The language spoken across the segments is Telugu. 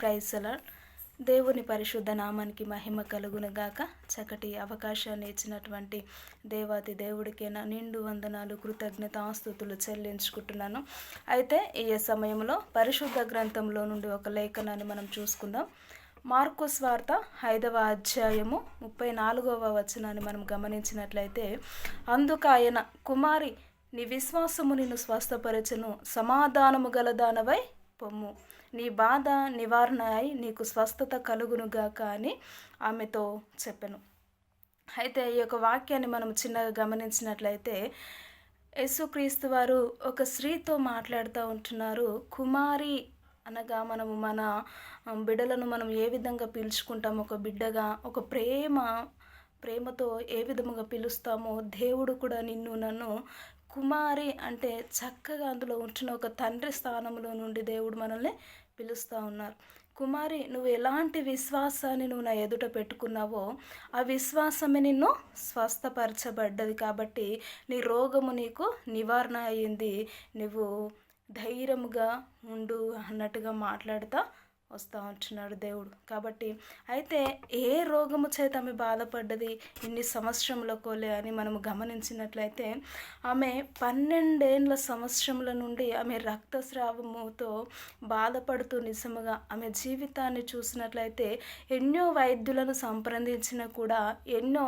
ప్రైజల దేవుని పరిశుద్ధ నామానికి మహిమ కలుగునుగాక. చక్కటి అవకాశాన్ని ఇచ్చినటువంటి దేవాతి దేవుడికైనా నిండు వందనాలు కృతజ్ఞత ఆస్తుతులు చెల్లించుకుంటున్నాను. అయితే ఈ సమయంలో పరిశుద్ధ గ్రంథంలో నుండి ఒక లేఖనాన్ని మనం చూసుకుందాం. మార్కు స్వార్త ఐదవ అధ్యాయము ముప్పై నాలుగవ వచనాన్ని మనం గమనించినట్లయితే అందుకు ఆయన కుమారి నీ విశ్వాసము నిన్ను స్వస్థపరచను. సమాధానము గలదానవై పొమ్ము. నీ బాధ నివారణ అయి నీకు స్వస్థత కలుగునుగాక అని ఆమెతో చెప్పాను. అయితే ఈ యొక్క వాక్యాన్ని మనం చిన్నగా గమనించినట్లయితే యేసుక్రీస్తు వారు ఒక స్త్రీతో మాట్లాడుతూ ఉంటున్నారు. కుమారి అనగా మనము మన బిడ్డలను మనం ఏ విధంగా పిలుచుకుంటాం? ఒక బిడ్డగా ఒక ప్రేమ ప్రేమతో ఏ విధముగా పిలుస్తామో దేవుడు కూడా నిన్ను నన్ను కుమారి అంటే చక్కగా అందులో ఉంచిన ఒక తండ్రి స్థానంలో నుండి దేవుడు మనల్ని పిలుస్తూ ఉన్నారు. కుమారి నువ్వు ఎలాంటి విశ్వాసాన్ని నువ్వు నా ఎదుట పెట్టుకున్నావో ఆ విశ్వాసమే నిన్ను స్వస్థపరచబడ్డది కాబట్టి నీ రోగము నీకు నివారణ అయ్యింది నువ్వు ధైర్యముగా ఉండు అన్నట్టుగా మాట్లాడుతా వస్తూ ఉంటున్నాడు దేవుడు. కాబట్టి అయితే ఏ రోగము చేత ఆమె బాధపడ్డది? ఇన్ని సంవత్సరంలో కోలే అని మనం గమనించినట్లయితే ఆమె పన్నెండేండ్ల సంవత్సరముల నుండి ఆమె రక్తస్రావముతో బాధపడుతూ నిజముగా ఆమె జీవితాన్ని చూసినట్లయితే ఎన్నో వైద్యులను సంప్రదించిన కూడా ఎన్నో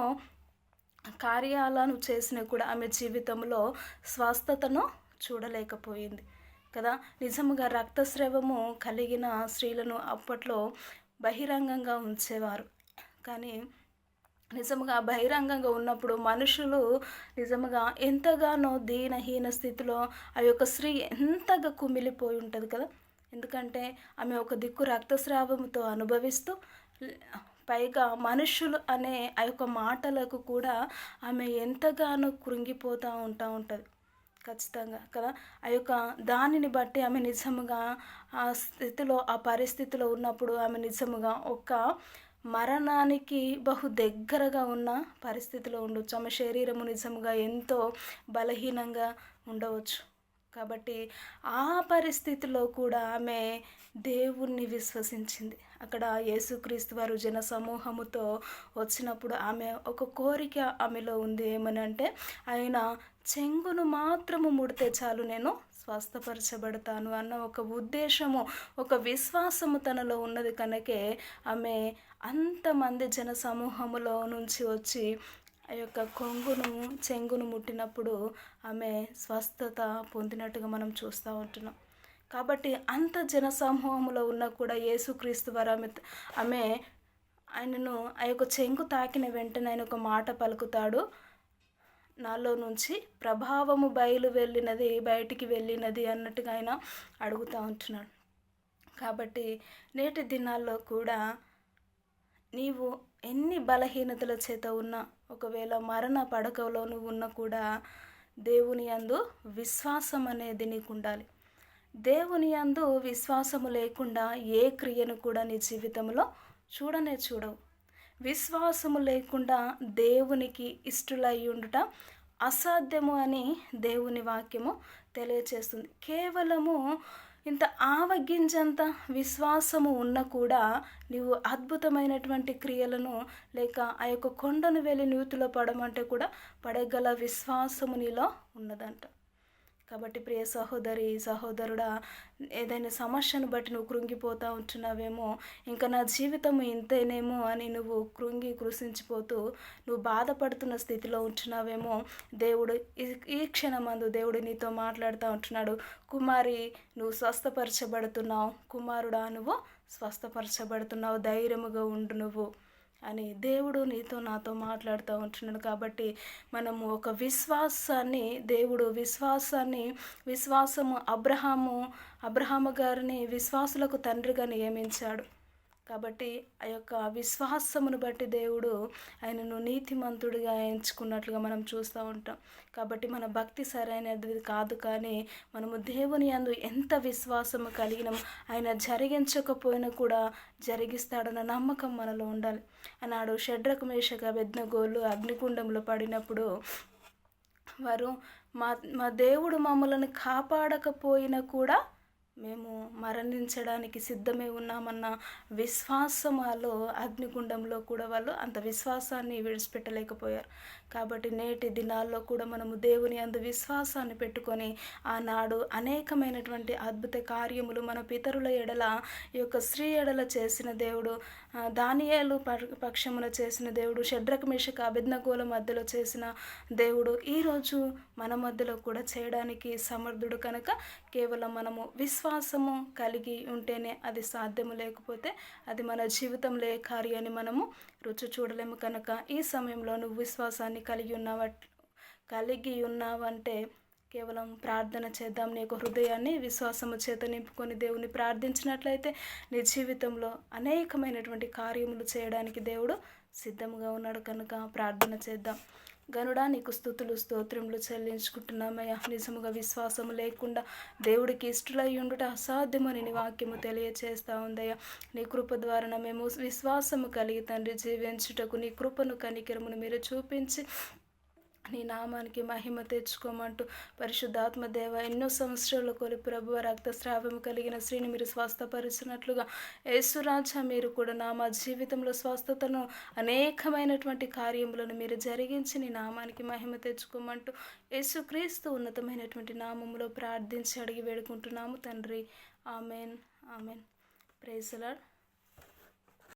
కార్యాలను చేసినా కూడా ఆమె జీవితంలో స్వస్థతను చూడలేకపోయింది. కదా? నిజముగా రక్తస్రావము కలిగిన స్త్రీలను అప్పట్లో బహిరంగంగా ఉంచేవారు. కానీ నిజముగా బహిరంగంగా ఉన్నప్పుడు మనుషులు నిజముగా ఎంతగానో దీనహీన స్థితిలో ఆ యొక్క స్త్రీ ఎంతగా కుమిలిపోయి ఉంటుంది కదా? ఎందుకంటే ఆమె ఒక దిక్కు రక్తస్రావంతో అనుభవిస్తూ పైగా మనుషులు అనే ఆ యొక్క మాటలకు కూడా ఆమె ఎంతగానో కృంగిపోతూ ఉంటా ఉంటుంది. ఖచ్చితంగా కదా? ఆ యొక్క దానిని బట్టి ఆమె నిజముగా ఆ స్థితిలో ఆ పరిస్థితిలో ఉన్నప్పుడు ఆమె నిజముగా ఒక మరణానికి బహు దగ్గరగా ఉన్న పరిస్థితిలో ఉండొచ్చు. ఆమె శరీరము నిజముగా ఎంతో బలహీనంగా ఉండవచ్చు. కాబట్టి ఆ పరిస్థితిలో కూడా ఆమె దేవుణ్ణి విశ్వసించింది. అక్కడ యేసుక్రీస్తు వారు జన సమూహముతో వచ్చినప్పుడు ఆమె ఒక కోరిక ఆమెలో ఉంది ఏమని అంటే ఆయన చెంగును మాత్రము ముడితే చాలు నేను స్వస్థపరచబడతాను అన్న ఒక ఉద్దేశము ఒక విశ్వాసము తనలో ఉన్నది కనుకే ఆమె అంతమంది జన సమూహములో నుంచి వచ్చి ఆ యొక్క కొంగును చెంగును ముట్టినప్పుడు ఆమె స్వస్థత పొందినట్టుగా మనం చూస్తూ ఉంటున్నాం. కాబట్టి అంత జన సమూహంలో ఉన్నా కూడా యేసుక్రీస్తు వారు ఆమె ఆమె ఆయనను ఆ యొక్క చెంగు తాకిన వెంటనే ఆయన ఒక మాట పలుకుతాడు. నాలో నుంచి ప్రభావము బయలు వెళ్ళినది బయటికి వెళ్ళినది అన్నట్టుగా ఆయన అడుగుతూ ఉంటున్నాడు. కాబట్టి నేటి దినాల్లో కూడా నీవు ఎన్ని బలహీనతల చేత ఉన్నా ఒకవేళ మరణ పడకలో నువ్వు ఉన్నా కూడా దేవుని అందు విశ్వాసం అనేది నీకు ఉండాలి దేవుని అందు విశ్వాసము లేకుండా ఏ క్రియను కూడా నీ జీవితంలో చూడనే చూడవు. విశ్వాసము లేకుండా దేవునికి ఇష్టలై ఉండుట అసాధ్యము అని దేవుని వాక్యము తెలియచేస్తుంది. కేవలము ఇంత ఆవగింజంత విశ్వాసము ఉన్న కూడా నీవు అద్భుతమైనటువంటి క్రియలను లేక ఆ యొక్క కొండను వెళ్ళి నూతిలో పడమంటే కూడా పడగల విశ్వాసము నీలో ఉన్నదంట. కాబట్టి ప్రియ సహోదరి సహోదరుడా ఏదైనా సమస్యను బట్టి నువ్వు కృంగిపోతూ ఉంటున్నావేమో ఇంకా నా జీవితం ఇంతేనేమో అని నువ్వు కృంగి కృషించిపోతూ నువ్వు బాధపడుతున్న స్థితిలో ఉంటున్నావేమో దేవుడు ఈ క్షణమందు దేవుడు నీతో మాట్లాడుతూ ఉంటున్నాడు. కుమారి నువ్వు స్వస్థపరచబడుతున్నావు. కుమారుడా నువ్వు స్వస్థపరచబడుతున్నావు. ధైర్యముగా ఉండు నువ్వు. అని దేవుడు నీతో నాతో మాట్లాడుతూ ఉంటున్నాడు కాబట్టి మనము ఒక విశ్వాసాన్ని దేవుడు విశ్వాసాన్ని విశ్వాసము అబ్రహాము అబ్రహాము గారిని విశ్వాసులకు తండ్రిగా నియమించాడు. కాబట్టి ఆ యొక్క విశ్వాసమును బట్టి దేవుడు ఆయనను నీతిమంతుడిగా ఎంచుకున్నట్లుగా మనం చూస్తూ ఉంటాం. కాబట్టి మన భక్తి సరైనది కాదు కానీ మనము దేవుని అందు ఎంత విశ్వాసము కలిగినాం ఆయన జరిగించకపోయినా కూడా జరిగిస్తాడన్న నమ్మకం మనలో ఉండాలి. అన్నాడు షడ్రక మేషక బెద్నగోళ్ళు అగ్నికుండంలో పడినప్పుడు వారు మా మా దేవుడు మమ్మలను కాపాడకపోయినా కూడా మేము మరణించడానికి సిద్ధమే ఉన్నామన్న విశ్వాసం వాళ్ళు అగ్నిగుండంలో కూడా వాళ్ళు అంత విశ్వాసాన్ని విడిచిపెట్టలేకపోయారు. కాబట్టి నేటి దినాల్లో కూడా మనము దేవుని అందు విశ్వాసాన్ని పెట్టుకొని ఆనాడు అనేకమైనటువంటి అద్భుత కార్యములు మన పితరుల ఎడల ఈ యొక్క స్త్రీ ఎడల చేసిన దేవుడు దానియాలు ప- పక్షమున చేసిన దేవుడు షడ్రక మిషక అభిజ్ఞగోల మధ్యలో చేసిన దేవుడు ఈరోజు మన మధ్యలో కూడా చేయడానికి సమర్థుడు కనుక కేవలం మనము విశ్వాసము కలిగి ఉంటేనే అది సాధ్యము లేకపోతే అది మన జీవితంలో ఏ కార్యాన్ని మనము రుచి చూడలేము కనుక ఈ సమయంలో నువ్వు విశ్వాసాన్ని కలిగి ఉన్నావ కలిగి ఉన్నావంటే కేవలం ప్రార్థన చేద్దాం నీ యొక్క హృదయాన్ని విశ్వాసము చేత నింపుకొని దేవుని ప్రార్థించినట్లయితే నీ జీవితంలో అనేకమైనటువంటి కార్యములు చేయడానికి దేవుడు సిద్ధంగా ఉన్నాడు. కనుక ప్రార్థన చేద్దాం. గనుడా నీకు స్థుతులు స్తోత్రములు చెల్లించుకుంటున్నామయ్యా. నిజముగా విశ్వాసము లేకుండా దేవుడికి ఇష్టలై ఉండుట అసాధ్యమని నీ వాక్యము తెలియచేస్తా ఉందయ్యా. నీ కృప ద్వారా మేము విశ్వాసము కలిగి తండ్రి జీవించుటకు నీ కృపను కనికరమును మీరు చూపించి నీ నామానికి మహిమ తెచ్చుకోమంటూ పరిశుద్ధాత్మ దేవ ఎన్నో సంవత్సరాల కొలి ప్రభు రక్తస్రావం కలిగిన స్త్రీని మీరు స్వస్థపరిచినట్లుగా యేసురాజా మీరు కూడా నా మా జీవితంలో స్వస్థతను అనేకమైనటువంటి కార్యములను మీరు జరిగించి నీ నామానికి మహిమ తెచ్చుకోమంటూ యేసుక్రీస్తు ఉన్నతమైనటువంటి నామములో ప్రార్థించి అడిగి వేడుకుంటున్నాము తండ్రి. Amen. Amen. Praise the Lord Lord.